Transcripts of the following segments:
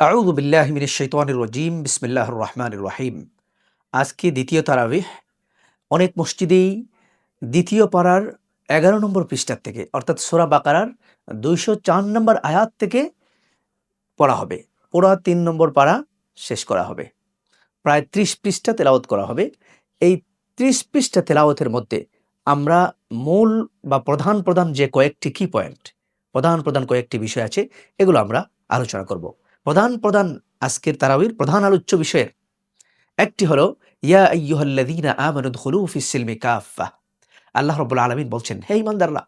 আউযু বিল্লাহি মিনাশ শাইতানির রাজিম, বিসমিল্লাহির রহমানির রহিম। আজকে দ্বিতীয় তারাবিহ, অনেক মসজিদেই দ্বিতীয় পাড়ার এগারো নম্বর পৃষ্ঠার থেকে, অর্থাৎ সোরা বাকারার দুইশো চার নম্বর আয়াত থেকে পড়া হবে। পুরা তিন নম্বর পাড়া শেষ করা হবে। প্রায় ত্রিশ পৃষ্ঠা তেলাওয়াত করা হবে। এই ত্রিশ পৃষ্ঠা তেলাওয়াতের মধ্যে আমরা মূল বা প্রধান প্রধান যে কয়েকটি কি পয়েন্ট প্রধান প্রধান কয়েকটি বিষয় আছে, এগুলো আমরা আলোচনা করব। প্রধান প্রধান আজকের তারাবির প্রধান আলোচ্য বিষয়ের। একটি হলো, ইয়া কাফা আল্লাহ রাব্বুল আলামিন বলছেন, হে ইমানদাররা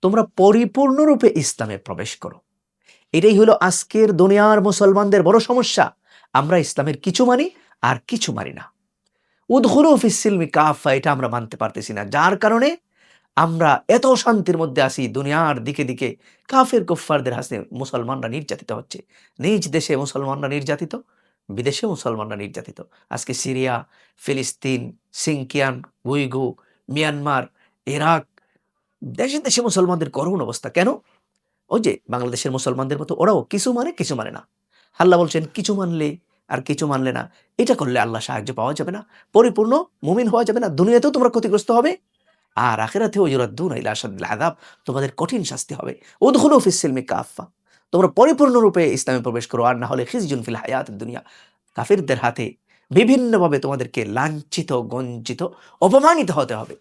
তোমরা পরিপূর্ণরূপে ইসলামে প্রবেশ করো। এটাই হলো আজকের দুনিয়ার মুসলমানদের বড় সমস্যা। আমরা ইসলামের কিছু মানি আর কিছু মানি না। উদ্ঘুরু ফিস সিলমি কাফা এটা আমরা মানতে পারতেছি না। যার কারণে আমরা এত শান্তির মধ্যে আসি দুনিয়ার দিকে দিকে কাফের, কুফফারদের হাসে মুসলমানরা নির্যাতিত হচ্ছে। নিজ দেশে মুসলমানরা নির্যাতিত, বিদেশে মুসলমানরা নির্যাতিত। আজকে সিরিয়া, ফিলিস্তিন সিংকিয়ান উইগু মিয়ানমার, ইরাক, দেশে দেশে মুসলমানদের করুণ অবস্থা। কেন? ওই যে বাংলাদেশের মুসলমানদের মতো ওরাও কিছু মানে কিছু মানে না। আল্লাহ বলছেন, কিছু মানলে আর কিছু মানলে না। এটা করলে আল্লাহ সাহায্য পাওয়া যাবে না। পরিপূর্ণ মুমিন হওয়া যাবে না। দুনিয়াতেও তোমরা ক্ষতিগ্রস্ত হবে। আর আখেরাতেও ইউরাদ্দুন ইলা আসাদিল আযাব, তোমাদের কঠিন শাস্তি হবে। উদখুলু ফিস সিলমি কাফা তোমরা পরিপূর্ণরূপে ইসলামে প্রবেশ করো, আর না হলে খিজজুন ফিল হায়াত দুনিয়া। কাফিরদের হাতে বিভিন্নভাবে তোমাদেরকে লাঞ্ছিত, গঞ্জিত, অপমানিত হতে হবে।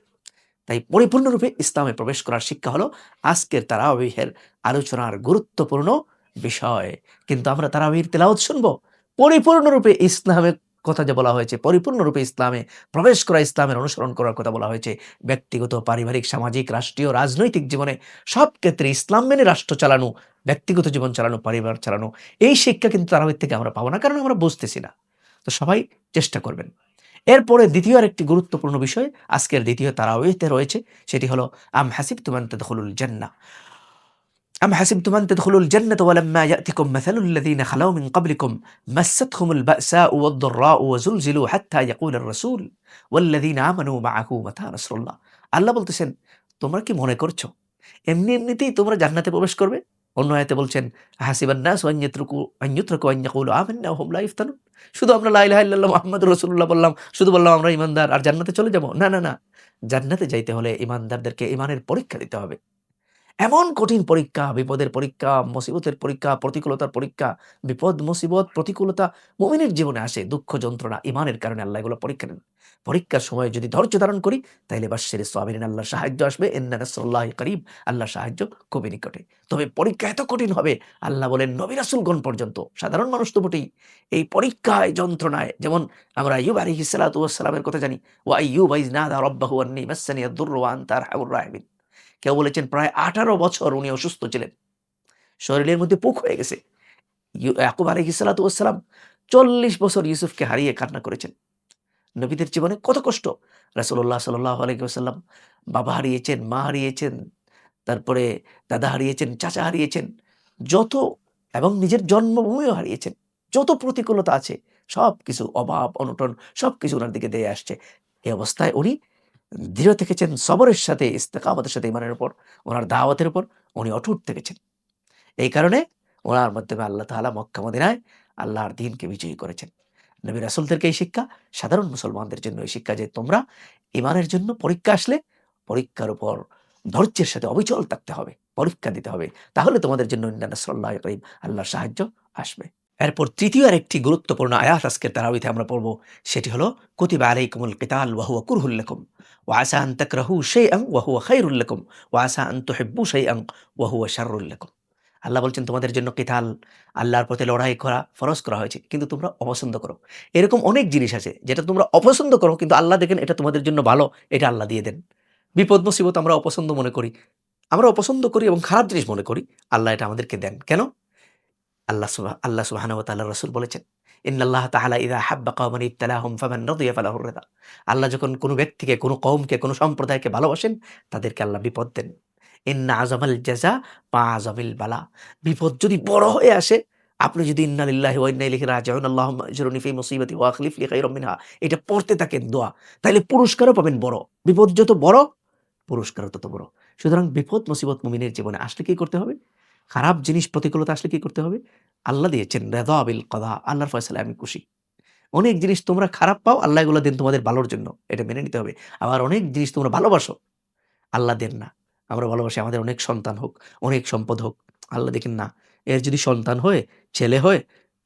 তাই পরিপূর্ণরূপে ইসলামে প্রবেশ করার শিক্ষা হলো আজকের তারাবিহের আলোচনার গুরুত্বপূর্ণ বিষয়। কিন্তু আমরা তারাবির তেলাওয়াত শুনব? পরিপূর্ণরূপে ইসলামে কথা যে বলা হয়েছে, পরিপূর্ণরূপে ইসলামে প্রবেশ করা, ইসলামের অনুসরণ করার কথা বলা হয়েছে, ব্যক্তিগত, পারিবারিক, সামাজিক, রাষ্ট্রীয়, রাজনৈতিক জীবনে সব ক্ষেত্রে ইসলাম মেনে রাষ্ট্র চালানো, ব্যক্তিগত জীবন চালানো, পরিবার চালানো, এই শিক্ষা কিন্তু তারাবির থেকে আমরা পাবো না, কারণ আমরা বুঝতেছি না। তো সবাই চেষ্টা করবেন। এরপরে দ্বিতীয় আরেকটি গুরুত্বপূর্ণ বিষয়, আজকের দ্বিতীয় তারাবিতে রয়েছে, সেটি হলো, আম হাসিব তুমান তদখুলুল জান্নাহ। أم حسبتم أن تدخلوا الجنة ولما يأتكم مثل الذين خلوا من قبلكم مستهم البأساء والضراء وزلزلوا حتى يقول الرسول والذين آمنوا معه متى نصر الله আল্লাহ বলতেছেন তোমরা কি মনে করছো এমনি এমনিতেই তোমরা জান্নাতে প্রবেশ করবে অন্য আয়াতে বলছেন হাসিবান নাস ওয়ান্যাত্রুকু আন্যত্রকু আন্যাকুলু আমান্না হুম লা ইফতানুন শুধু আমরা লা ইলাহা ইল্লাল্লাহ মুহাম্মাদুর রাসূলুল্লাহ বললাম শুধু বললাম আমরা ইমানদার আর জান্নাতে চলে যাব না না না জান্নাতে যাইতে হলে ইমানদারদেরকে ইমানের পরীক্ষা দিতে হবে এমন কঠিন পরীক্ষা, বিপদের পরীক্ষা, মুসিবতের পরীক্ষা, প্রতিকূলতার পরীক্ষা, বিপদ, মুসিবত, প্রতিকূলতা, মুমিনের জীবনে আসে দুঃখ, যন্ত্রণা, ইমানের কারণে আল্লাহ এগুলো পরীক্ষা নেন। পরীক্ষার সময় যদি ধৈর্য ধারণ করি, তাহলে বাসের সাবিরিন আল্লাহর সাহায্য আসবে। এন্না নাসরুল্লাহ করিব আল্লাহর সাহায্য খুবই নিকটে। তবে পরীক্ষা এত কঠিন হবে, আল্লাহ বলেন, নবী রাসুলগণ পর্যন্ত, সাধারণ মানুষ তো বটেই। এই পরীক্ষায়, যন্ত্রণায়, যেমন আমরা আইয়ুব আলী সালাতামের কথা জানি ও আইয়ুব আইজ নাদা রব্বাহু আন্নি মাসানি আদুর ওয়ান তার হাউর রাহমিন। কেউ বলেছেন প্রায় আঠারো বছর উনি অসুস্থ ছিলেন। শরীরের মধ্যে পুক হয়ে গেছে। ইয়াকুব আলহ ইসালাতাম চল্লিশ বছর ইউসুফকে হারিয়ে কান্না করেছেন। নবীদের জীবনে কত কষ্ট। রাসুল্লাহ সাল্লাহ আলহিহাসাল্লাম বাবা হারিয়েছেন, মা হারিয়েছেন, তারপরে দাদা হারিয়েছেন, চাচা হারিয়েছেন, যত এবং নিজের জন্মভূমিও হারিয়েছেন। যত প্রতিকূলতা আছে সব কিছু অভাব, অনটন সব কিছু ওনার দিকে দিয়ে আসছে। এই অবস্থায় উনি দৃঢ় থেকেছেন, সবরের সাথে, ইস্তেকামতের সাথে ইমানের উপর, ওনার দাওয়াতের উপর উনি অটুট থেকেছেন। এই কারণে ওনার মাধ্যমে আল্লাহ তালা মক্কা, মদিনায় আল্লাহর দিনকে বিজয়ী করেছেন। নবী রাসুলদেরকে এই শিক্ষা? সাধারণ মুসলমানদের জন্য এই শিক্ষা যে তোমরা ইমানের জন্য পরীক্ষা আসলে পরীক্ষার উপর ধৈর্যের সাথে অবিচল থাকতে হবে, পরীক্ষা দিতে হবে। তাহলে তোমাদের জন্য নাসরাল্লাহ করিম আল্লাহর সাহায্য আসবে। এরপর তৃতীয় আরেকটি গুরুত্বপূর্ণ আয়াত আজকের তারাবিতে আমরা পড়ব। সেটি হলো, কুতিবা আলাইকুমুল কিতাল ওয়াহুয়া কুরহুল্লাকুম ওয়াসা আন তাকরাহু শাইআন ওয়া হুয়া খায়রুল লাকুম ওয়াসা আন তুহিব্বু শাইআন ওয়া হুয়া শাররুল লাকুম। আল্লাহ বলছেন, তোমাদের জন্য কিতাল আল্লাহর প্রতি লড়াই করা, ফরজ করা হয়েছে, কিন্তু তোমরা অপছন্দ করো। এরকম অনেক জিনিস আছে যেটা তোমরা অপছন্দ করো, কিন্তু আল্লাহ দেখেন এটা তোমাদের জন্য ভালো, এটা আল্লাহ দিয়ে দেন। বিপদ মুসিবত আমরা অপছন্দ মনে করি। আমরা অপছন্দ করি এবং খারাপ জিনিস মনে করি, আল্লাহ এটা আমাদেরকে দেন। কেন? আল্লাহ আল্লাহ রসুল বলেছেন, ইন্নাল্লাহ তাআলা ইযা হাব্বা কওমান ইবতালাহুম ফামান রাদিয়া ফালাহু রিদা। আল্লাহ যখন কোনো ব্যক্তিকে, কোনো কওমকে, কোনো সম্প্রদায়কে ভালোবাসেন, তাদেরকে আল্লাহ বিপদ দেন। ইন্না আজমাল জাযা, মা আজমিল বালা। বিপদ যদি বড় হয়ে আসে, আপনি যদি ইন্না লিল্লাহি ওয়া ইন্না ইলাইহি রাজিউন, আল্লাহুম্মা আজরুনি এটা পড়তে থাকেন দোয়া। তাহলে পুরস্কারও পাবেন বড়। বিপদ যত বড়, পুরস্কারও তত বড়। সুতরাং বিপদ, মুসিবত মুমিনের জীবনে আসলে কি করতে হবে? খারাপ জিনিস প্রতিকূলতা আসলে কি করতে হবে? আল্লাহ দিয়েছেন, রেদা আবিল কদা আল্লাহর ফয়সালায় আমি খুশি। অনেক জিনিস তোমরা খারাপ পাও, আল্লাহ এগুলো দেন তোমাদের ভালোর জন্য। এটা মেনে নিতে হবে। আবার অনেক জিনিস তোমরা ভালোবাসো, আল্লাহ দেন না। আমরা ভালোবাসি আমাদের অনেক সন্তান হোক, অনেক সম্পদ হোক। আল্লাহ দেখেন না, এর যদি সন্তান হয়, ছেলে হয়,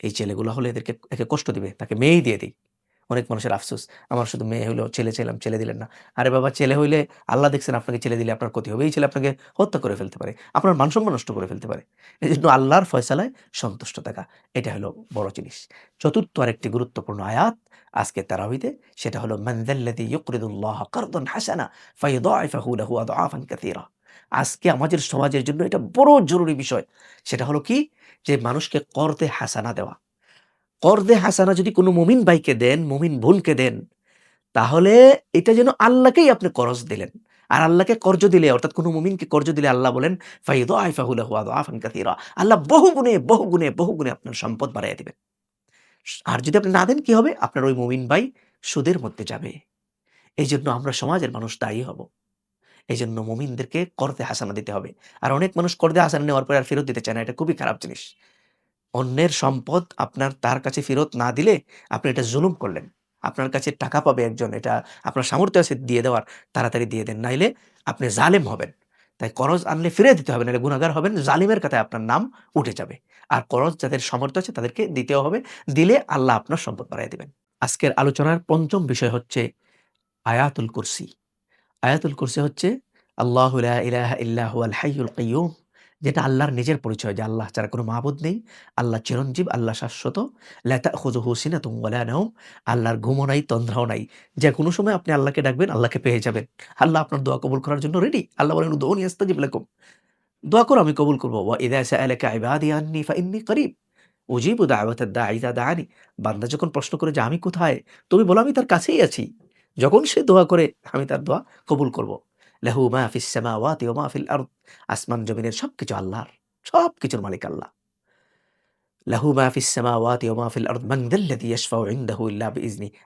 এই ছেলেগুলো হলে এদেরকে, একে কষ্ট দিবে, তাকে মেয়েই দিয়ে দিই। অনেক মানুষের আফসোস। আমার শুধু মেয়ে হইলেও ছেলে ছিলাম ছেলে দিলেন না। আরে বাবা, ছেলে হইলে আল্লাহ দেখছেন আপনাকে ছেলে দিলে আপনার ক্ষতি হবে এই ছেলে আপনাকে হত্যা করে ফেলতে পারে, আপনার মানসম্মান নষ্ট করে ফেলতে পারে। এই জন্য আল্লাহর ফয়সালায় সন্তুষ্ট থাকা, এটা হলো বড় জিনিস। চতুর্থ আরেকটি গুরুত্বপূর্ণ আয়াত আজকে তারাবিতে সেটা হলো মানদাল্লাযী ইউকরিদুল্লাহ কারদান হাসানা ফায়ুদাইফাহু লাহু আদআফান কাসীরা। আজকে আমাদের সমাজের জন্য এটা বড় জরুরি বিষয়। সেটা হলো কি? যে মানুষকে করদে হাসানা দেওয়া। করদে হাসানা যদি কোনো মুমিন ভাইকে দেন, মুমিন ভুলকে দেন, তাহলে এটা যেন আল্লাহকেই আপনি করজ দিলেন। আর আল্লাহকে কর্জ দিলে, অর্থাৎ কোনো মুমিনকে কর্জ দিলে আল্লাহ বলেন ফাইদ আইফাহুলাহু আদআফান কাসীরা। আল্লাহ বহু গুণে বহু গুণে বহু গুণে আপনার সম্পদ বাড়াইয়া দিবেন। আর যদি আপনি না দেন, কি হবে? আপনার ওই মুমিন ভাই সুদের মধ্যে যাবে। এই জন্য আমরা সমাজের মানুষ দায়ী হব। এই জন্য মুমিনদেরকে করদে হাসানা দিতে হবে। আর অনেক মানুষ করদে হাসানা নেওয়ার পরে আর ফেরত দিতে চায় না। এটা খুবই খারাপ জিনিস। অন্যের সম্পদ আপনার তার কাছে ফেরত না দিলে আপনি এটা জুলুম করলেন। আপনার কাছে টাকা পাবে একজন, এটা আপনার সামর্থ্য আছে দিয়ে দেওয়ার, তাড়াতাড়ি দিয়ে দেন। নাইলে আপনি জালেম হবেন। তাই করজ আনলে ফিরে দিতে হবে নাহলে গুণাগার হবেন, জালিমের কাছে আপনার নাম উঠে যাবে। আর করজ যাদের সামর্থ্য আছে তাদেরকে দিতেও হবে, দিলে আল্লাহ আপনার সম্পদ বাড়াই দেবেন। আজকের আলোচনার পঞ্চম বিষয় হচ্ছে আয়াতুল কুরসি। আয়াতুল কুরসি হচ্ছে, আল্লাহ ইলাহা ইল্লাহ আল কাইয়ুম যেটা আল্লাহর নিজের পরিচয় যে আল্লাহ ছাড়া কোনো মাহবুদ নেই, আল্লাহ চিরঞ্জীব, আল্লাহ শাশ্বত। লেতা খুজহু সিনাতুম ওয়ালা নাওম। আল্লাহর ঘুমও নাই, তন্দ্রাও নাই। যে কোনো সময় আপনি আল্লাহকে ডাকবেন, আল্লাহকে পেয়ে যাবেন। আল্লাহ আপনার দোয়া কবুল করার জন্য রেডি আল্লাহ বলেন দোনি আস্তাজিব লাকুম। দোয়া করো, আমি কবুল করব। করিব। উজিবু দাওয়াতাদ বান্দা যখন প্রশ্ন করে যে আমি কোথায়, তুমি বলো, আমি তার কাছেই আছি। যখন সে দোয়া করে, আমি তার দোয়া কবুল করব। মা ফিস সামাওয়াতি ওয়া মা ফিল আসমান জমিনের সবকিছু আল্লাহর, সবকিছুর মালিক আল্লাহ। লাহু মা ফিস সামাওয়াতি ওয়া মা ফিল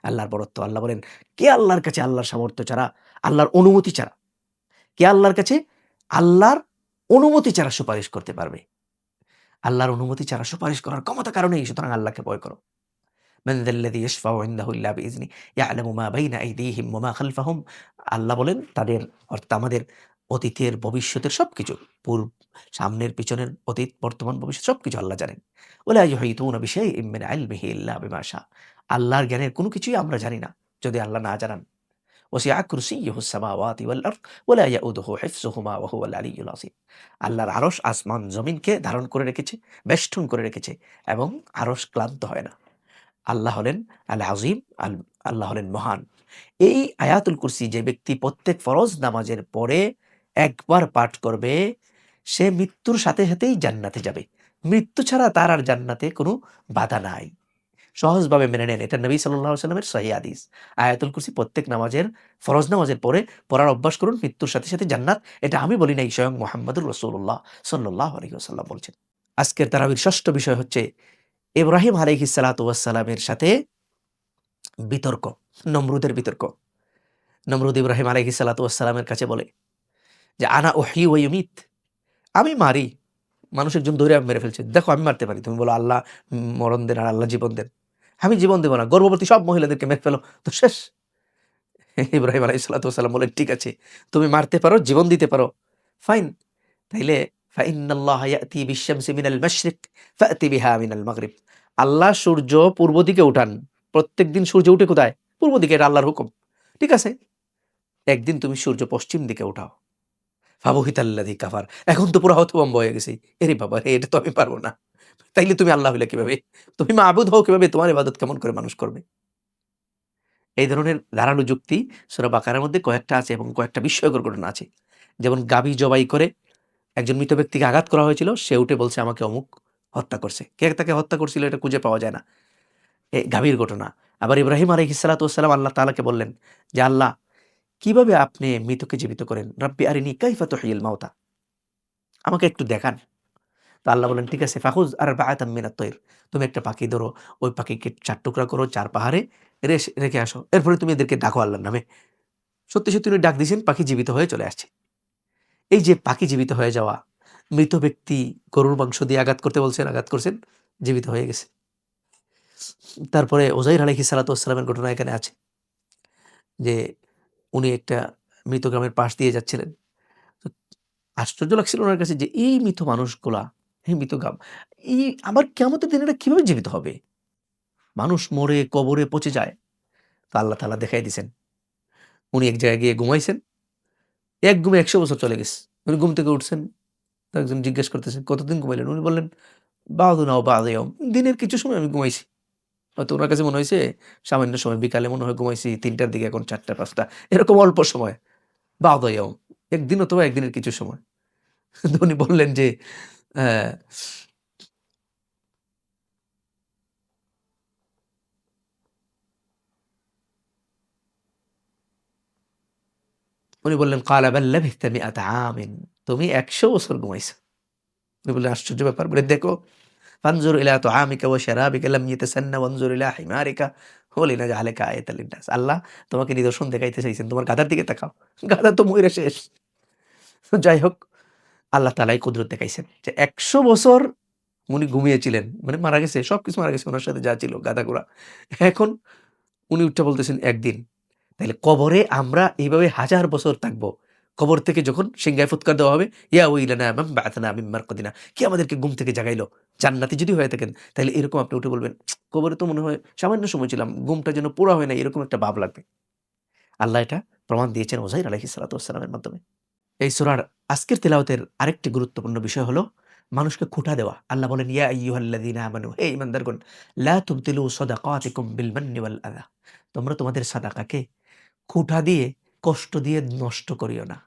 আল্লাহর বরত্ব আল্লাহ বলেন, কে আল্লাহর কাছে আল্লাহর সামর্থ্য ছাড়া, আল্লাহর অনুমতি ছাড়া, কে আল্লাহর কাছে আল্লাহর অনুমতি ছাড়া সুপারিশ করতে পারবে? আল্লাহর অনুমতি ছাড়া সুপারিশ করার ক্ষমতা কারণেই সুতরাং আল্লাহকে ভয় করো। মান যাল্লাযী ইয়াশফাউ ইনদাহু ইল্লা বিইজনি ইয়ালামু মা বাইনা আইদিহিম ওয়া মা খালফাহুম আল্লাহ বলেন, তাদের অর্থাৎ আমাদের অতীতের, ভবিষ্যতের সবকিছু, পূর্ব, সামনের, পিছনের, অতীত, বর্তমান, ভবিষ্যৎ সবকিছু আল্লাহ জানেন। ওলা ইউহিতুনা বিশাইইম মিন ইলমিহি ইল্লা বিমা শা আল্লাহর জ্ঞানের কোনো কিছুই আমরা জানি না, যদি আল্লাহ না জানান। ওসিআ কুরসিয়্যুহু সামাওয়াতি ওয়াল আরদ ওয়ালা ইয়াউদুহু হিফযুহুমা ওয়া হুয়াল আলিয়্যুল আযীম। আল্লাহর আরশ আসমান, জমিনকে ধারণ করে রেখেছে, বেষ্টন করে রেখেছে, এবং আরশ ক্লান্ত হয় না। আল্লাহ হলেন আল আজিম আল, আল্লাহ হলেন মহান। এই আয়াতুল কুরসি যে ব্যক্তি প্রত্যেক ফরজ নামাজের পরে একবার পাঠ করবে, সে মৃত্যুর সাথে সাথেই জান্নাতে যাবে। মৃত্যু ছাড়া তার আর জান্নাতে কোনো বাধা নাই। সহজভাবে মেনে নেন, এটা নবী সাল্লাহ সাল্লামের সহি আদিস আয়াতুল কুরসি প্রত্যেক নামাজের, ফরজ নামাজের পরে পড়ার অভ্যাস করুন, মৃত্যুর সাথে সাথে জান্নাত, এটা আমি বলি নাই, স্বয়ং মোহাম্মদুর রসুল্লাহ সাল্লাহ আলহিহাল্লাম বলছেন। আজকের তারাবির ষষ্ঠ বিষয় হচ্ছে ইব্রাহিম আলহি সালাতামের সাথে বিতর্ক, নমরুদের বিতর্ক। নমরুদ ইব্রাহিম আলহি সালাতামের কাছে বলে যে, আনা ওহি ওয়ুমিত আমি মারি। মানুষ একজন দৌড়ে মেরে ফেলছে। দেখো, আমি মারতে পারি। তুমি বলো, আল্লাহ মরণ দেন আর আল্লাহ জীবন দেন। আমি জীবন দেবো না। গর্ভবতী সব মহিলাদেরকে মেরে ফেলো। তো শেষ। ইব্রাহিম আলাই সাল্লাম বলে, ঠিক আছে। তুমি মারতে পারো, জীবন দিতে পারো। ফাইন। তাইলে আল্লাহ সূর্য পূর্ব দিকে উঠান। প্রত্যেক দিন সূর্য উঠে কোথায়? পূর্ব দিকে, এটা আল্লাহর হুকুম। ঠিক আছে? একদিন তুমি সূর্য পশ্চিম দিকে উঠাও। ফাবহিতাল্লাদি কাফার। এখন তো পুরো হতবম্ব হয়ে গেছি। এরে বাবা রে, এটা তো আমি পারব না। তাইলে তুমি আল্লাহ হইলে কীভাবে? তুমি মা আবুদ হও কীভাবে? তোমার ইবাদত কেমন করে মানুষ করবে? এই ধরনের ধারালো যুক্তি সুরা বাকারের মধ্যে কয়েকটা আছে এবং কয়েকটা বিস্ময়কর ঘটনা আছে। যেমন গাবি জবাই করে একজন মৃত ব্যক্তিকে আঘাত করা হয়েছিল, সে উঠে বলছে, আমাকে অমুক হত্যা করছে। কে তাকে হত্যা করছিল এটা খুঁজে পাওয়া যায় না। এ গাভীর ঘটনা। আবার ইব্রাহিম আলহ ইসালাতাম আল্লাহ তালাকে বললেন, যে আল্লাহ, কীভাবে আপনি মৃতকে জীবিত করেন? রব্বি আরিনি কাইফা তহিল মাওতা আমাকে একটু দেখান। তো আল্লাহ বলেন ঠিক আছে ফাহুজ আর বায়াতামিনা তৈর। তুমি একটা পাখি ধরো, ওই পাখিকে চার টুকরা করো, চার পাহাড়ে রেখে আসো। এরপরে তুমি এদেরকে ডাকো আল্লাহর নামে। সত্যি সত্যি উনি ডাক দিয়েছেন, পাখি জীবিত হয়ে চলে আসছে। এই যে পাখি জীবিত হয়ে যাওয়া, মৃত ব্যক্তি গরুর মাংস দিয়ে আঘাত করতে বলছেন, আঘাত করছেন, জীবিত হয়ে গেছে। তারপরে ওজাইর আলহি সালাতামের ঘটনা এখানে আছে, যে উনি একটা মৃত গ্রামের পাশ দিয়ে যাচ্ছিলেন। আশ্চর্য লাগছিল ওনার কাছে যে এই মৃত মানুষগুলা, এই মৃত গ্রাম, এই আবার কেমতের দিন এটা কীভাবে জীবিত হবে? মানুষ মরে কবরে পচে যায়, তা আল্লাহ তালা দেখাই দিছেন। উনি এক জায়গায় গিয়ে ঘুমাইছেন এক ঘুমে একশো বছর চলে গেছে। উনি ঘুম থেকে উঠছেন, একজন জিজ্ঞেস করতেছেন, কতদিন ঘুমাইলেন? উনি বললেন বাদু নাও বাদ দিনের কিছু সময় আমি ঘুমাইছি। হয়তো ওনার কাছে মনে হয়েছে, সামান্য সময় বিকালে মনে হয় ঘুমাইছি, তিনটার দিকে এখন চারটা, পাঁচটা। এরকম অল্প সময়। বাদ একদিন অথবা একদিনের কিছু সময়। উনি বললেন যে উনি বললেন কালাবাল্লা ভিত্তামি আমিন। তুমি একশো বছর ঘুমাইছো। উনি বললেন, আশ্চর্য ব্যাপার। বলে, দেখো, ফানজুর ইলা তো আমিকা ও শারাবিকা লাম ইয়াতাসান্না ওয়ানজুর ইলা হিমারিকা। হলি হলিনা জাহালেকা আয়াতাল লিন্নাস। আল্লাহ তোমাকে নিদর্শন দেখাইতে চাইছেন। তোমার গাধার দিকে তাকাও। গাধা তো ময়রা শেষ। যাই হোক, আল্লাহ তালাই কুদরত দেখাইছেন যে একশো বছর উনি ঘুমিয়েছিলেন। মানে মারা গেছে সব কিছু মারা গেছে। ওনার সাথে যা ছিল গাদা গোড়া। এখন উনি উঠে বলতেছেন, একদিন তাহলে কবরে আমরা এইভাবে হাজার বছর থাকব। কবর থেকে যখন সিংহায় ফুৎকার দেওয়া হবে, ইয়া উইলানা মাম বাআথনা মিন মারকাদিনা, কি আমাদেরকে ঘুম থেকে জাগাইলো? জান্নাতি যদি হয়ে থাকেন, তাহলে এরকম আপনি উঠে বলবেন, কবরে তো মনে হয় সামান্য সময় ছিলাম, ঘুমটা যেন পুরা হয় না এরকম একটা ভাব লাগবে। আল্লাহ এটা প্রমাণ দিয়েছেন ওজাইর আলহি সালাতামের মাধ্যমে। এই সুরার আজকের তেলাওতের আরেকটি গুরুত্বপূর্ণ বিষয় হলো মানুষকে খুঁটা দেওয়া। আল্লাহ বলেন, ইয়া আইয়ুহাল্লাযীনা আমানু আযা তোমরা তোমাদের সাদাকাকে খুঁটা দিয়ে কষ্ট দিয়ে নষ্ট করিও না।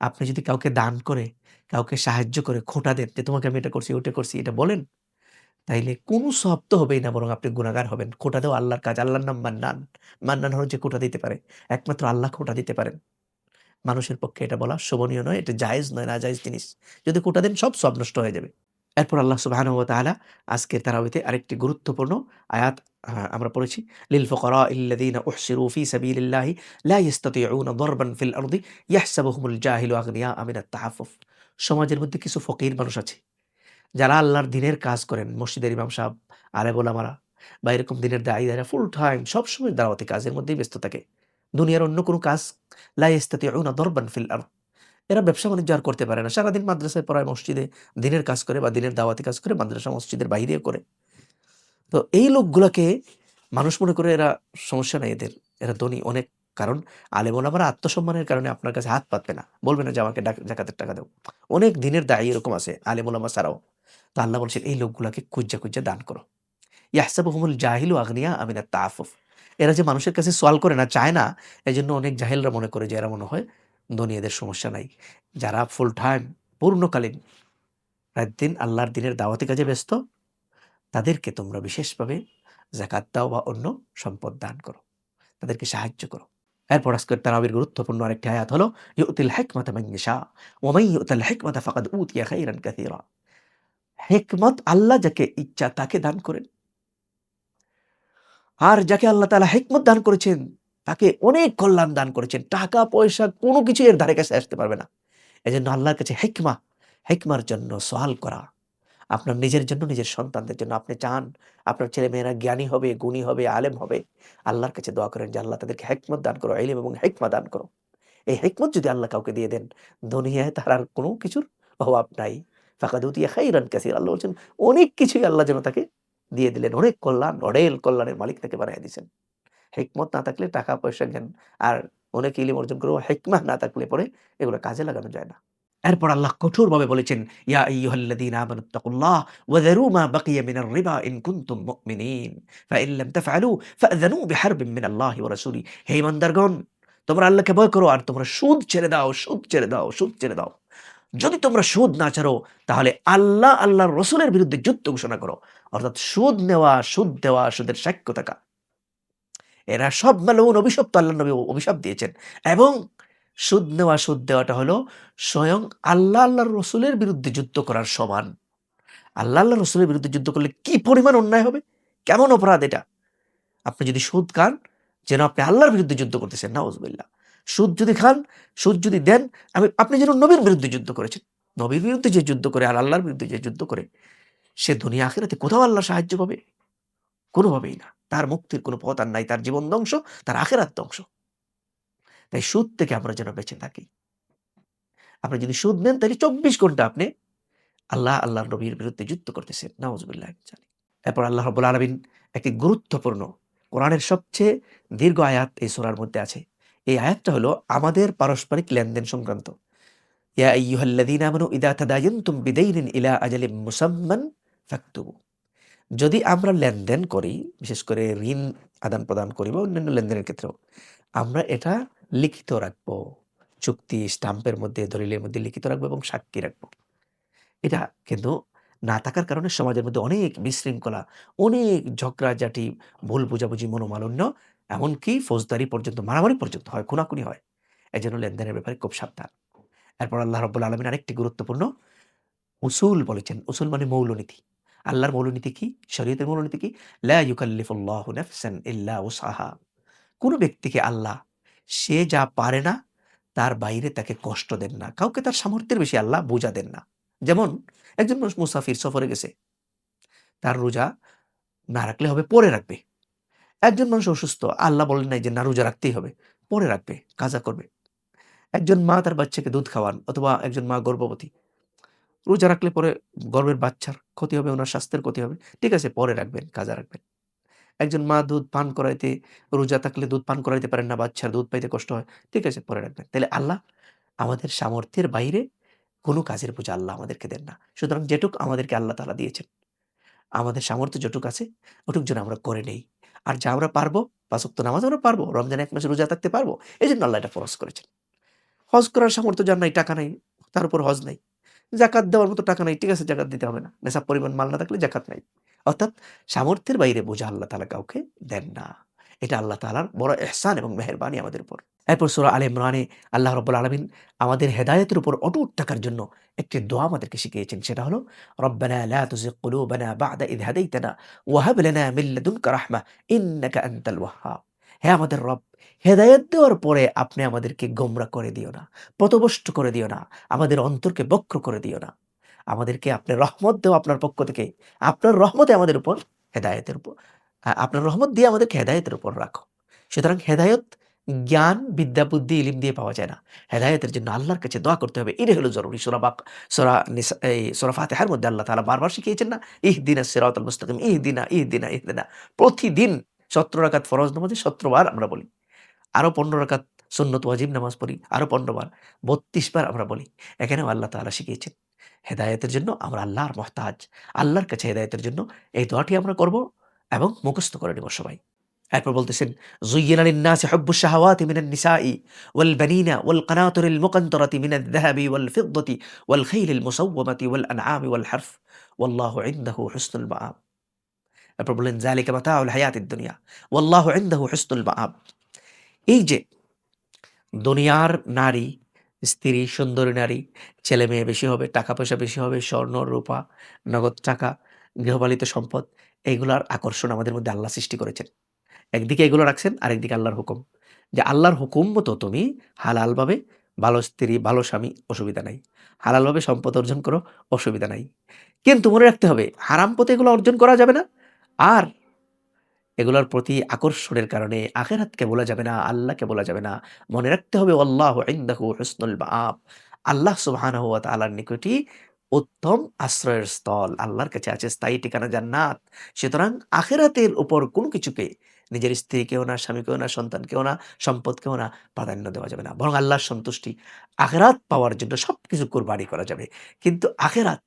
আপনি যদি কাউকে দান করে, কাউকে সাহায্য করে খোঁটা দেন, যে তোমাকে আমি এটা করছি ওটা করছি, এটা বলেন, তাইলে কোনো সব তো হবেই না বরং আপনি গুণাগার হবেন। খোঁটা দেওয়া আল্লাহর কাজ, আল্লাহর নাম মান্নান। মান্নান হলো যে খোঁটা দিতে পারে। একমাত্র আল্লাহ খোঁটা দিতে পারেন। মানুষের পক্ষে এটা বলা শোভনীয় নয়, এটা জায়েজ নয় না জায়েজ জিনিস। যদি কোটা দেন, সব সব নষ্ট হয়ে যাবে। এরপর আল্লাহ সুবাহ আজকে তারাবিতে আরেকটি গুরুত্বপূর্ণ আয়াত আহ, আমরা পড়েছি লিল ফুকারা ইল্লাযীনা উহসিরু ফি সাবিলিল্লাহি লা ইস্তাতিউনা দারবান ফিল আরদি ইয়াহসাবুহুমুল জাহিলু আগনিয়া মিনাত তাহাফফুফ। সমাজের মধ্যে কিছু ফকির মানুষ আছে যারা আল্লাহর দিনের কাজ করেন মসজিদের ইমাম সাহেব আরে বলামারা বা এরকম দিনের দায়ী যারা ফুল টাইম সবসময় দাওয়াতি কাজের মধ্যেই ব্যস্ত থাকে। দুনিয়ার অন্য কোনো কাজ লাইস্তাতিউনা দরবান ফিল আরদ। এরা ব্যবসা বাণিজ্য আর করতে পারে না। সারাদিন মাদ্রাসায় পড়ায় মসজিদে দিনের কাজ করে বা দিনের দাওয়াতি কাজ করে মাদ্রাসা মসজিদের বাইরেও করে। তো এই লোকগুলোকে মানুষ মনে করে এরা সমস্যা নেই এদের। এরা ধনী, অনেক। কারণ আলেমন আমার আত্মসম্মানের কারণে আপনার কাছে হাত পাতবে না। বলবে না যে, আমাকে জাকাতের টাকা দাও। অনেক দিনের দায় এরকম আছে আলেমুলামা ছাড়াও। তো আল্লাহ বলছেন, এই লোকগুলাকে কুজ্জা কুজ্জা দান করো। ইয়াহসাবুহুমুল জাহিলু আগনিয়া আমিনা তাফুফ এরা যে মানুষের কাছে সোয়াল করে না, চায় না এই জন্য অনেক জাহেলরা মনে করে যে, এরা মনে হয় ধনী, এদের সমস্যা নাই। যারা ফুল টাইম পূর্ণকালীন, রাত দিন আল্লাহর দিনের দাওয়াতি কাজে ব্যস্ত তাদেরকে তোমরা বিশেষভাবে জাকাত দাও বা অন্য সম্পদ দান করো। তাদেরকে সাহায্য করো। এরপর আজকের তারাবির গুরুত্বপূর্ণ আরেকটি আয়াত হলো, ইউতিল হিকমাতা ইয়াশা ওয়া মান ইউতিল হিকমাতা ফাকাদ উতিয়া খাইরান কাসীরা। হিকমত আল্লাহ যাকে ইচ্ছা তাকে দান করেন। আর যাকে আল্লাহ তালা হেকমত দান করেছেন, তাকে অনেক কল্যাণ দান করেছেন। টাকা, পয়সা, কোনো কিছু এর ধারে কাছে আসতে পারবে না। এজন্য আল্লাহর কাছে হেকমা, হেকমার জন্য সওয়াল করা। আপনার নিজের জন্য, নিজের সন্তানদের জন্য। আপনি চান আপনার ছেলে মেয়েরা জ্ঞানী হবে, গুণী হবে, আলেম হবে। আল্লাহর কাছে দোয়া করেন যে, আল্লাহ তাদেরকে হেকমত দান করো, ইলম এবং হেকমা দান করো। এই হেকমত যদি আল্লাহ কাউকে দিয়ে দেন, দুনিয়ায় তার আর কোনো কিছুর অভাব নাই। ফাঁকাদুতিয়া খাইরান কাসির। আল্লাহ বলছেন, অনেক কিছুই আল্লাহ যেন তাকে দিয়ে দিলেন। অনেক কল্যাণ অডেল কল্যাণের মালিক তাকে বানিয়ে দিয়েছেন। হেকমত না থাকলে টাকা পয়সা জ্ঞান আর অনেক ইলিম অর্জন করেও হেকমা না থাকলে পরে এগুলো কাজে লাগানো যায় না। এরপর আল্লাহ কঠোরভাবে বলেছেন, ইয়া ওয়া যারু মা বাকিয়া মিনার রিবা ইন কুনতুম মুমিনিন। ফাইন লাম তাফআলু ফাআযানু বিহারবিন মিনাল্লাহি ওয়া রাসূলি। হে তোমরা আল্লাহকে ভয় করো আর তোমরা সুদ ছেড়ে দাও, সুদ ছেড়ে দাও, সুদ ছেড়ে দাও। যদি তোমরা সুদ না ছাড়ো, তাহলে আল্লাহ আল্লাহর রসুলের বিরুদ্ধে যুদ্ধ ঘোষণা করো। অর্থাৎ সুদ নেওয়া, সুদ দেওয়া সুদের সাক্ষ্য থাকা। এরা সব মালউন অভিশপ্ত আল্লাহ নবী অভিশাপ দিয়েছেন এবং সুদ নেওয়া, সুদ দেওয়াটা হলো স্বয়ং আল্লাহ, আল্লাহর রসুলের বিরুদ্ধে যুদ্ধ করার সমান। আল্লাহ আল্লাহ রসুলের বিরুদ্ধে যুদ্ধ করলে কি পরিমাণ অন্যায় হবে? কেমন অপরাধ এটা? আপনি যদি সুদ খান, যেন আপনি আল্লাহর বিরুদ্ধে যুদ্ধ করতেছেন না নাউজবিল্লা সুদ যদি খান, সুদ যদি দেন, আমি, আপনি যেন নবীর বিরুদ্ধে যুদ্ধ করেছেন। নবীর বিরুদ্ধে যে যুদ্ধ করে আর আল্লাহর বিরুদ্ধে যে যুদ্ধ করে, সে দুনিয়া আখেরাতে কোথাও আল্লাহ সাহায্য পাবে? কোনোভাবেই না। তার মুক্তির কোনো পথ আর নাই, তার জীবন ধ্বংস, তার আখেরাত ধ্বংস। তাই সুদ থেকে আমরা যেন বেঁচে থাকি। আপনি যদি সুদ নেন, তাহলে চব্বিশ ঘণ্টা আপনি আল্লাহ আল্লাহ নবীর বিরুদ্ধে যুদ্ধ করতেছেন। নাউজুবিল্লাহ এরপর আল্লাহ রব্বুল আলমিন একটি গুরুত্বপূর্ণ কোরআনের সবচেয়ে দীর্ঘ আয়াত এই সোরার মধ্যে আছে। এই আয়াতটা হলো আমাদের পারস্পরিক লেনদেন সংক্রান্ত। যদি আমরা লেনদেন করি, বিশেষ করে ঋণ আদান প্রদান করি বা অন্যান্য লেনদেনের ক্ষেত্রেও, আমরা এটা লিখিত রাখব, চুক্তি স্টাম্পের মধ্যে, দলিলের মধ্যে লিখিত রাখব এবং সাক্ষী রাখব। এটা কিন্তু না থাকার কারণে সমাজের মধ্যে অনেক বিশৃঙ্খলা, অনেক ঝগড়াঝাটি, ভুল বুঝাবুঝি, মনোমালিন্য, এমনকি ফৌজদারি পর্যন্ত, মারামারি পর্যন্ত হয়, খুনাখুনি হয়। এজন্য লেনদেনের ব্যাপারে খুব সাবধান। এরপর আল্লাহ রব্বুল আলমিন আরেকটি গুরুত্বপূর্ণ উসুল বলেছেন। উসুল মানে মৌলনীতি। আল্লাহর মৌলনীতি কি? শরীয়তের মৌলনীতি কি? লা ইউকাল্লিফুল্লাহু নাফসান ইল্লা উসআহা। কোনো ব্যক্তিকে আল্লাহ সে যা পারে না, তার বাইরে তাকে কষ্ট দেন না। কাউকে তার সামর্থ্যের বেশি আল্লাহ বোঝা দেন না। যেমন একজন মানুষ মুসাফির সফরে গেছে। তার রোজা না রাখলে হবে, পরে রাখবে। একজন মানুষ অসুস্থ, আল্লাহ বলেন নাই যে না, রোজা রাখতেই হবে, পরে রাখবে, কাজা করবে। একজন মা তার বাচ্চাকে দুধ খাওয়ান অথবা একজন মা গর্ভবতী। রোজা রাখলে পরে গর্ভের বাচ্চার ক্ষতি হবে, ওনার স্বাস্থ্যের ক্ষতি হবে। ঠিক আছে, পরে রাখবেন, কাজা রাখবেন। একজন মা দুধ পান করাইতে, রোজা থাকলে দুধ পান করাইতে পারেন না, বাচ্চার দুধ পাইতে কষ্ট হয়। ঠিক আছে, পরে রাখবেন। তাহলে আল্লাহ আমাদের সামর্থ্যের বাইরে কোনো কাজের বোঝা আল্লাহ আমাদেরকে দেন না। সুতরাং যেটুক আমাদেরকে আল্লাহ তালা দিয়েছেন, আমাদের সামর্থ্য যেটুক আছে, ওটুক যেন আমরা করে নেই। আর যা আমরা পারব পাঁচক্ত নামাজ আমরা পারব, রমজান এক মাসে রোজা থাকতে পারব এই জন্য আল্লাহ এটা ফরজ করেছেন। হজ করার সামর্থ্য যার নাই, টাকা নাই, তার উপর হজ নাই। জাকাত দেওয়ার মতো টাকা নাই, ঠিক আছে, জাকাত দিতে হবে না। নেশাব পরিমাণ মাল না থাকলে জাকাত নাই। অর্থাৎ সামর্থ্যের বাইরে বোঝা আল্লাহ তালা কাউকে দেন না। এটা আল্লাহ তালার বড় এহসান এবং মেহরবানি আমাদের উপর। এরপর সুরা আল ইমরানে আল্লাহ রব্বুল আলমিন আমাদের হেদায়তের উপর অটুট থাকার জন্য একটি দোয়া আমাদেরকে শিখিয়েছেন। সেটা হলো, রব্বানা লা তুজিগ কুলুবানা বা'দা ইদ হাদাইতানা ওয়া হাব লানা মিন লাদুনকা রাহমা ইন্নাকা আনতাল ওয়াহ্হাব। হে আমাদের রব, হেদায়ত দেওয়ার পরে আপনি আমাদেরকে গোমরা করে দিও না, পথভ্রষ্ট করে দিও না, আমাদের অন্তরকে বক্র করে দিও না। আমাদেরকে আপনার রহমত দেও আপনার পক্ষ থেকে, আপনার রহমতে আমাদের উপর হেদায়তের উপর আপনার রহমত দিয়ে আমাদেরকে হেদায়তের উপর রাখো। সুতরাং হেদায়ত, জ্ঞান, বিদ্যা, বুদ্ধি, ইলিম দিয়ে পাওয়া যায় না। হেদায়তের জন্য আল্লাহর কাছে দোয়া করতে হবে। এটা হলো জরুরি। সোরা বাক, সোরা এই সোরা ফাতেহার মধ্যে আল্লাহ তালা বারবার শিখিয়েছেন না ইহ দিনা ইহ দিনা ইহ দিনা ইহ দিনা প্রতিদিন সত্তর রাকাত ফরজ নামাজে সত্তর বার আমরা বলি। আরও পনেরো রাকাত সুন্নত ওয়াজিব নামাজ পড়ি আরও পনেরো বার, বত্রিশ বার আমরা বলি। এখানেও আল্লাহ তালা শিখিয়েছেন, হেদায়তের জন্য আমরা আল্লাহর মহতাজ। আল্লাহর কাছে হেদায়তের জন্য এই দোয়াটি আমরা করব এবং মুখস্থ করে নেব সবাই। এরপর বলতেছেন, জুইয়িনা লিন-নাসি হুব্বুশ শাহাওয়াতি মিনান নিসাই ওয়াল বানিনা ওয়াল কানাতিরিল মুকানতারাতি মিনাদ যাহাবি ওয়াল ফিদ্দাতি ওয়াল খাইলিল মুসাওওয়ামাতি ওয়াল আনআমি ওয়াল হারফ। ওয়াল্লাহু ইনদাহু হুসনুল মাআব এরপর বললেন, যালিকা মাতাউল হায়াতিদ দুনিয়া। ওয়াল্লাহু ইনদাহু হুসনুল মাআব। এই যে, দুনিয়ার নারী, স্ত্রী, সুন্দরী নারী, ছেলে মেয়ে বেশি হবে টাকা পয়সা বেশি হবে, স্বর্ণ, রূপা, নগদ টাকা, গৃহপালিত সম্পদ এইগুলার আকর্ষণ আমাদের মধ্যে আল্লাহ সৃষ্টি করেছেন। একদিকে এগুলো রাখছেন, আরেকদিকে আল্লাহর হুকুম। যে আল্লাহর হুকুম মতো তুমি হালালভাবে ভালো স্ত্রী, ভালো স্বামী, অসুবিধা নাই। হালালভাবে সম্পদ অর্জন করো, অসুবিধা নাই। কিন্তু মনে রাখতে হবে, হারাম পথে এগুলো অর্জন করা যাবে না। আর এগুলোর প্রতি আকর্ষণের কারণে আখেরাতকে বলা যাবে না, আল্লাহকে বলা যাবে না। মনে রাখতে হবে আল্লাহ ইন্দাহু হুসনুল বাপ আল্লাহ সুবহানাহু ওয়া তাআলার নিকটই উত্তম আশ্রয়ের স্থল। আল্লাহর কাছে আছে স্থায়ী ঠিকানা জান্নাত। সুতরাং আখেরাতের উপর কোনো কিছুকে নিজের স্ত্রীকেও না, স্বামীকেও না, সন্তানকেও না, সম্পদকেও না প্রাধান্য দেওয়া যাবে না। বরং আল্লাহর সন্তুষ্টি, আখেরাত পাওয়ার জন্য সব কিছু কোরবানি করা যাবে। কিন্তু আখেরাত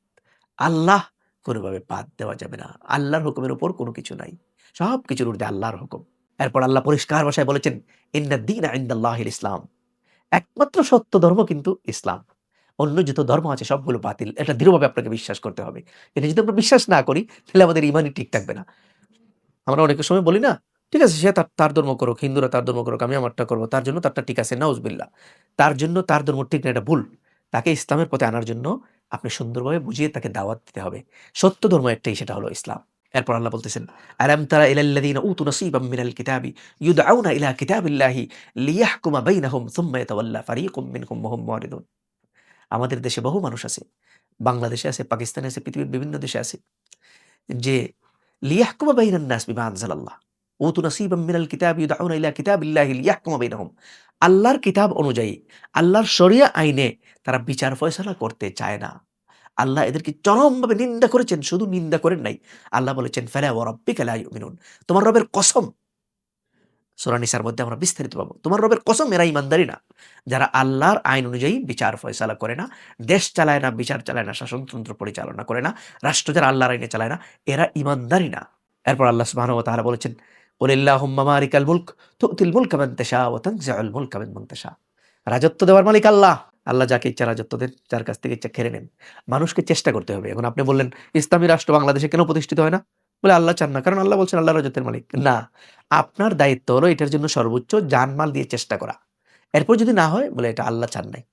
আল্লাহ কোনোভাবে বাদ দেওয়া যাবে না। আল্লাহর হুকুমের উপর কোনো কিছু নাই। সব কিছুর ঊর্ধ্বে আল্লাহর হুকুম। এরপর আল্লাহ পরিষ্কার ভাষায় বলেছেন, ইন্না দিন আইন্দাল্লাহ ইসলাম। একমাত্র সত্য ধর্ম কিন্তু ইসলাম। অন্য যত ধর্ম আছে সবগুলো বাতিল। এটা দৃঢ়ভাবে আপনাকে বিশ্বাস করতে হবে। এটা যদি আমরা বিশ্বাস না করি, তাহলে আমাদের ইমানই ঠিক থাকবে না। আমরা অনেক সময় বলি না, ঠিক আছে, সে তার তার ধর্ম করুক, হিন্দুরা তার ধর্ম করুক, আমি আমারটা করব, তার জন্য তারটা ঠিক আছে নাউজবিল্লা তার জন্য তার ধর্ম ঠিক না, এটা ভুল। তাকে ইসলামের পথে আনার জন্য আপনি সুন্দরভাবে বুঝিয়ে তাকে দাওয়াত দিতে হবে। সত্য ধর্ম একটাই, সেটা হলো ইসলাম। এরপর আল্লাহ বলতেছেন, আলাম তারা ইলাল্লাযীনা উতু নাসীবাম মিনাল কিতাবি ইউদআউনা ইলা কিতাবিল্লাহি লিয়াহকুমা বাইনাহুম সুম্মা ইয়াতাওয়াল্লা ফারীকুম মিনহুম ওয়া হুম মুরিদুন। আমাদের দেশে বহু মানুষ আছে, বাংলাদেশে আছে, পাকিস্তানে আছে, পৃথিবীর বিভিন্ন দেশে আছে, যে লিয়াহকুমা বাইনান নাস বিমা আনজালাল্লাহ। ওতু নাসিবাম মিনাল কিতাব ইউদাউনা ইলা কিতাবিল্লাহি লিয়াহকুমা বাইনাহুম। আল্লাহর কিতাব অনুযায়ী, আল্লাহর শরিয়া আইনে তারা বিচার ফয়সালা করতে চায় না। আল্লাহ এদেরকে চরমভাবে নিন্দা করেছেন, শুধু নিন্দা করেন নাই। আল্লাহ বলেছেন, ফেলা ও রব্বিকা লা ইউমিনুন। তোমার রবের কসম, সূরা নিসার মধ্যে আমরা বিস্তারিত পাবো। তোমার রবের কসম, এরা ইমানদারি না। যারা আল্লাহর আইন অনুযায়ী বিচার ফয়সালা করে না, দেশ চালায় না, বিচার চালায় না, শাসনতন্ত্র পরিচালনা করে না, রাষ্ট্র যারা আল্লাহর আইনে চালায় না, এরা ইমানদারি না। এরপর আল্লাহ সুবহানাহু ওয়া তাআলা বলেছেন রাজত্ব দেওয়ার মালিক আল্লাহ। আল্লাহ যাকে ইচ্ছা রাজত্ব দেন, যার কাছ থেকে ইচ্ছা খেড়ে নেন। মানুষকে চেষ্টা করতে হবে। এখন আপনি বললেন, ইসলামী রাষ্ট্র বাংলাদেশে কেন প্রতিষ্ঠিত হয় না? বলে আল্লাহ চান না। কারণ আল্লাহ বলছেন আল্লাহ রাজত্বের মালিক। না, আপনার দায়িত্ব হলো এটার জন্য সর্বোচ্চ জানমাল দিয়ে চেষ্টা করা। এরপর যদি না হয়, বলে এটা আল্লাহ চান নাই।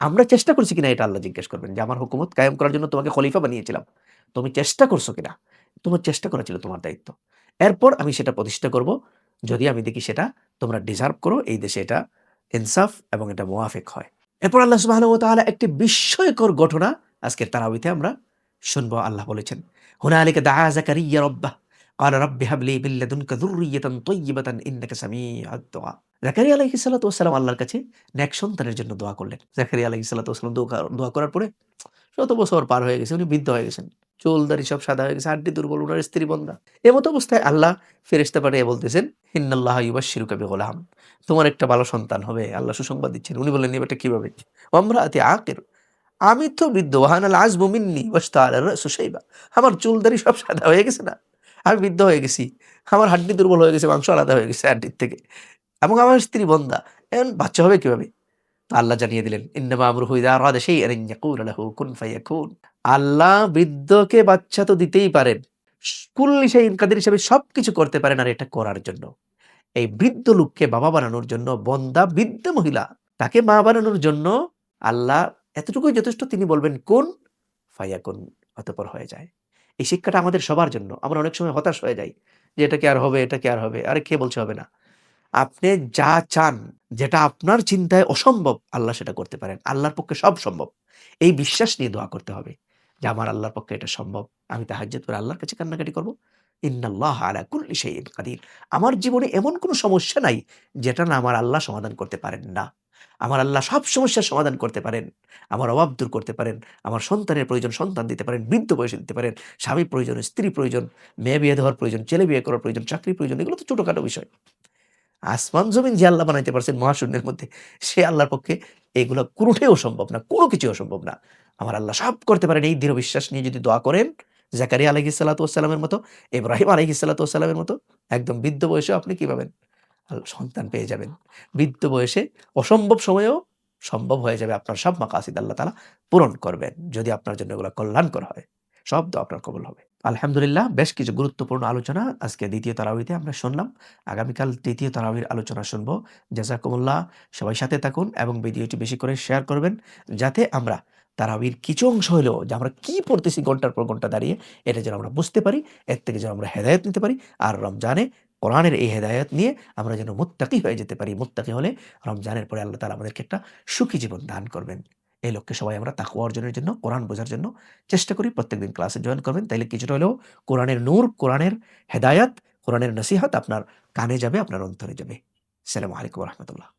আমরা চেষ্টা করছি কিনা এটা আল্লাহ জিজ্ঞেস করবেন যে, আমার হুকুমত কায়েম করার জন্য তোমাকে খলিফা বানিয়েছিলাম। তুমি চেষ্টা করছ কিনা? তোমার চেষ্টা করা ছিল তোমার দায়িত্ব। এরপর আমি সেটা প্রতিষ্ঠা করব। যদি আমি দেখি সেটা, তোমরা ডিজার্ভ করো। এই দেশে এটা ইনসাফ এবং এটা মোয়াফেক হয়। এরপর আল্লাহ সুবহানাহু ওয়া তাআলা একটি বিস্ময়কর ঘটনা আজকের তারাবিতে আমরা শুনবো আল্লাহ বলেছেন হুনালিকা দাআ যাকারিয়া রাব্বাহ قال رب هب لي من لدنك ذرية طيبة إنك سميع الدعاء জাকারিয়া আলাইহিস সালাতু ওয়াসসালাম আল্লাহর কাছে নেক সন্তানের জন্য দোয়া করলেন জাকারিয়া আলাইহিস সালাতু ওয়াসসালাম দোয়া- দোয়া করার পরে শত বছর পার হয়ে গেছে উনি বৃদ্ধ হয়ে গেছেন চুল দাড়ি সব সাদা হয়ে গেছে হাড্ডি দুর্বল উনার স্ত্রী বন্ধা এমতো অবস্থায় আল্লাহ ফেরেশতা পাঠিয়ে বলতেছেন হিন্নাল্লাহ ইউবাশশিরুকা বিগুলাম তোমার একটা ভালো সন্তান হবে, আল্লাহ সুসংবাদ দিচ্ছেন। উনি বললেন এবারটা কীভাবে? অমরাতে আকির। আমি তো বৃদ্ধ। ওয়াহানাল আজমু মিন্নি ওয়াস্তাআলা রাসু শাইবা। আমার চুল দাড়ি সব সাদা হয়ে গেছে না? আমি বৃদ্ধ হয়ে গেছি। আমার হাড্ডি দুর্বল হয়ে গেছে, মাংস আলাদা হয়ে গেছে হাড্ডির থেকে। এবং আমার স্ত্রী বন্ধা এখন বাচ্চা হবে কীভাবে? আল্লাহ জানিয়ে দিলেন আল্লাহ বৃদ্ধকে বাচ্চা তো দিতেই পারেন। কুল্লি শাইইন, কাদির হিসেবে সবকিছু করতে পারেন আর এটা করার জন্য। এই বৃদ্ধ লোককে বাবা বানানোর জন্য, বন্দা বৃদ্ধ মহিলা, তাকে মা বানানোর জন্য আল্লাহ এতটুকুই যথেষ্ট, তিনি বলবেন, কোন? ফায়াকুন, অতপর হয়ে যায়। এই শিক্ষাটা আমাদের সবার জন্য। আমরা অনেক সময় হতাশ হয়ে যাই যে এটা কি আর হবে, এটা কি আর হবে, আরে কে বলছে হবে না। আপনি যা চান, যেটা আপনার চিন্তায় অসম্ভব, আল্লাহ সেটা করতে পারেন। আল্লাহর পক্ষে সব সম্ভব। এই বিশ্বাস নিয়ে দোয়া করতে হবে যে, আমার আল্লাহর পক্ষে এটা সম্ভব। আমি তাহাজ্জুদ করে আল্লাহর কাছে কান্নাকাটি করব। ইন্নাল্লাহ আলা কুল্লি কাদির। আমার জীবনে এমন কোনো সমস্যা নাই যেটা না আমার আল্লাহ সমাধান করতে পারেন না। আমার আল্লাহ সব সমস্যার সমাধান করতে পারেন। আমার অভাব দূর করতে পারেন। আমার সন্তানের প্রয়োজন সন্তান দিতে পারেন, বৃদ্ধ বয়সে দিতে পারেন, স্বামী প্রয়োজন, স্ত্রী প্রয়োজন, মেয়ে বিয়ে দেওয়ার প্রয়োজন, ছেলে বিয়ে করার প্রয়োজন, চাকরি প্রয়োজন, এগুলো তো ছোটখাটো বিষয়। আসমান জমিন যে আল্লাহ বানাইতে পারছেন মহাশূন্যের মধ্যে, সে আল্লাহর পক্ষে এগুলো কোনোটাই অসম্ভব না, কোনো কিছু অসম্ভব না। আমার আল্লাহ সব করতে পারেন, এই দৃঢ় বিশ্বাস নিয়ে যদি দোয়া করেন জাকারিয়া আলহি সাল্লাতামের মতো, ইব্রাহিম আলহি সাল্লাতামের মতো একদম বৃদ্ধ বয়সে আপনি কি পাবেন? সন্তান পেয়ে যাবেন। বৃদ্ধ বয়সে অসম্ভব সময়েও সম্ভব হয়ে যাবে আপনার সব মাকাসিদ আল্লাহ তালা পূরণ করবেন, যদি আপনার জন্য এগুলো কল্যাণকর হয়। সব তো আপনার কবল হবে। আলহামদুলিল্লাহ, বেশ কিছু গুরুত্বপূর্ণ আলোচনা আজকে দ্বিতীয় তারাবিতে আমরা শুনলাম। আগামীকাল তৃতীয় তারাবির আলোচনা শুনব। জাজাকুমুল্লাহ, সবাই সাথে থাকুন এবং ভিডিওটি বেশি করে শেয়ার করবেন, যাতে আমরা তারাবির কিছু অংশ হলেও যে আমরা কি পড়তেছি ঘণ্টার পর ঘণ্টা দাঁড়িয়ে, এটা যেন আমরা বুঝতে পারি, এর থেকে যেন আমরা হেদায়ত নিতে পারি। আর রমজানে কোরআনের এই হেদায়ত নিয়ে আমরা যেন মুত্তাকি হয়ে যেতে পারি। মুত্তাকি হলে রমজানের পরে আল্লাহ তালা আমাদেরকে একটা সুখী জীবন দান করবেন। এই লক্ষ্যে সবাই আমরা তাকুয়া অর্জনের জন্য, কোরআন বোঝার জন্য চেষ্টা করি। প্রত্যেকদিন ক্লাসে জয়েন করবেন। তাইলে কিছুটা হলেও কোরআনের নূর, কোরআনের হেদায়াত, কোরআনের নসিহত আপনার কানে যাবে, আপনার অন্তরে যাবে। সালামু আলাইকুম রহমতুল্লাহ।